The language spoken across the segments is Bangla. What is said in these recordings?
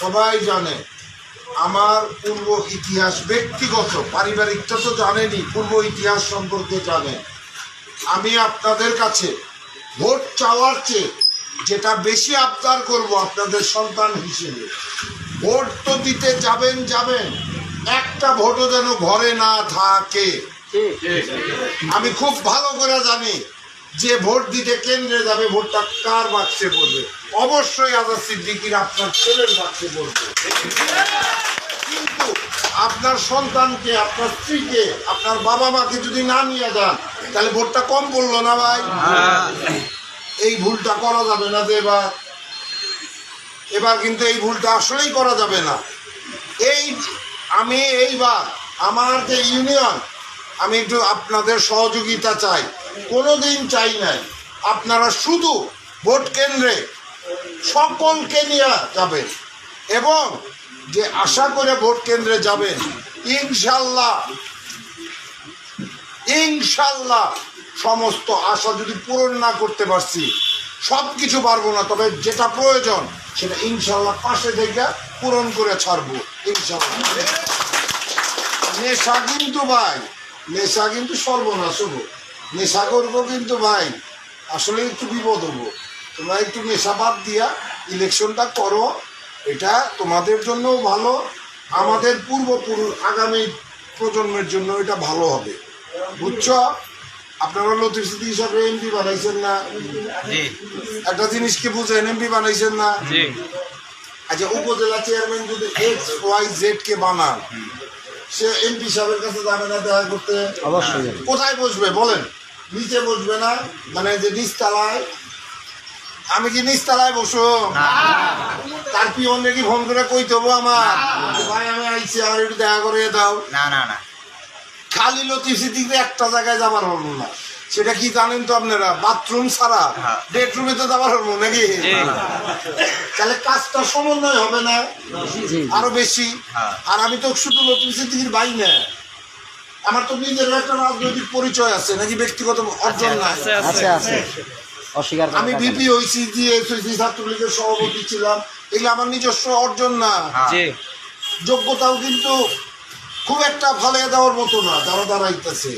সবাই জানে, আমার পূর্ব ইতিহাস ব্যক্তিগত পারিবারিকটা তো জানেনি, পূর্ব ইতিহাস সম্পর্কে জানে। আমি আপনাদের কাছে ভোট চাওয়ার চেয়ে যেটা বেশি আবদার করব আপনাদের সন্তান হিসেবে, ভোট তো দিতে যাবেন যাবেন, একটা ভোটও যেন ঘরে না থাকে। আমি খুব ভালো করে জানি যে ভোট দিতে কেন্দ্রে যাবে, ভোটটা কার বাক্সে পড়বে? অবশ্যই আজাদ সিদ্দিকির আপনার ছেলের বাক্সে পড়বে। কিন্তু আপনার সন্তানকে, আপনার স্ত্রীকে, আপনার বাবা মাকে যদি না নিয়ে যান, তাহলে ভোটটা কম পড়ল না ভাই? এই ভুলটা করা যাবে না যে এবার। এবার কিন্তু এই ভুলটা আসলেই করা যাবে না। এই আমি এইবার, আমার যে ইউনিয়ন, আমি একটু আপনাদের সহযোগিতা চাই। কোনো দিন চাই নাই। আপনারা শুধু ভোট কেন্দ্রে সকলকে নিয়ে যাবেন এবং যে আশা করে ভোট কেন্দ্রে যাবেন, ইনশাল্লাহ ইনশাল্লাহ সমস্ত আশা যদি পূরণ না করতে পারছি সব কিছু পারব না, তবে যেটা প্রয়োজন সেটা ইনশাল্লাহ পাশে থেকে পূরণ করে ছাড়বো, ইনশাল্লাহ। নেশা কিন্তু ভাই, নেশা কিন্তু সর্বনাশ হব। নেশা করব কিন্তু ভাই আসলে একটু বিপদ হব। তোমরা একটু নেশা বাদ দিয়া ইলেকশনটা করো এটা তোমাদের জন্যও ভালো আমাদের পূর্বপুরুষ আগামী প্রজন্মের জন্য এটা ভালো হবে। বুঝছ? আপনারা লতিফ সিদ্দিক হিসাবে এমপি বানাইছেন না? জি। একটা জিনিস কি বুঝেন এমপি বানাইছেন না? আচ্ছা উপজেলা চেয়ারম্যান যদি এক্স ওয়াই জেড কে বানান সে এমপি সাহেবের কাছে যাবে না দেখা করতে? অবশ্যই। কোথায় বসবে বলেন? নিচে বসবে না মানে যে নিচতলায় আমি কি নিচতলায় বসো তার কি অন্য কি ফোন করে কই দেবো আমার? ভাই আমি আইছি আমার একটু দেখা করে দাও। না না না। খালি লতিফ সিদ্দিকরে একটা জায়গায় যাবার হলো না। সেটা কি জানেন তো আপনারা? বাথরুম ছাড়া হ্যাঁ। বেডরুমে তো যাবার হলো নাকি? তাহলে কাজটা সমন্বয় হবে না? আরও বেশি। হ্যাঁ। আর আমি তো শুধু লতিফ সিদ্দিকির ভাই না। আমার তো নিজের একটা রাজনৈতিক পরিচয় আছে নাকি ব্যক্তিগত অর্জন না আছে, আছে আছে অস্বীকার আমি। বিপি হয়েছি ছাত্রলীগের সভাপতি ছিলাম এগুলো আমার নিজস্ব অর্জন না। যোগ্যতাও কিন্তু খুব একটা ভালো দেওয়ার মতো না যারা দাঁড়াইতেছে।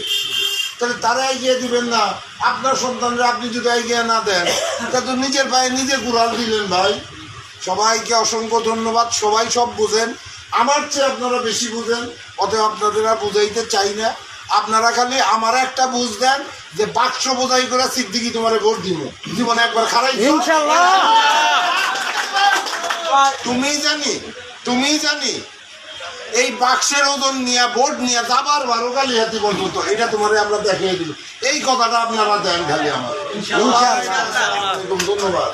তাহলে তারা এগিয়ে দিবেন না। আপনার সন্তানরা আপনি যদি এগিয়ে না দেন তা তো নিজের পায়ে নিজে কুড়াল দিলেন ভাই। সবাইকে অসংখ্য ধন্যবাদ সবাই সব বুঝেন। আমার চেয়ে আপনারা বেশি বুঝেন অতএব আপনাদের আর বুঝাইতে চাই না। আপনারা খালি আমার একটা বুঝ দেন যে বাক্স বোঝাই করে সিদ্দিকি তোমার ভোট দিব। জীবনে একবার খারাই তুমি জানি তুমি জানি এই বাক্সের ওজন নিয়ে ভোট নিয়ে যাবার বারো খালি হাতি পর্যন্ত এটা তোমার আমরা দেখিয়ে দিব। এই কথাটা আপনারা দেন খালি আমার। ধন্যবাদ।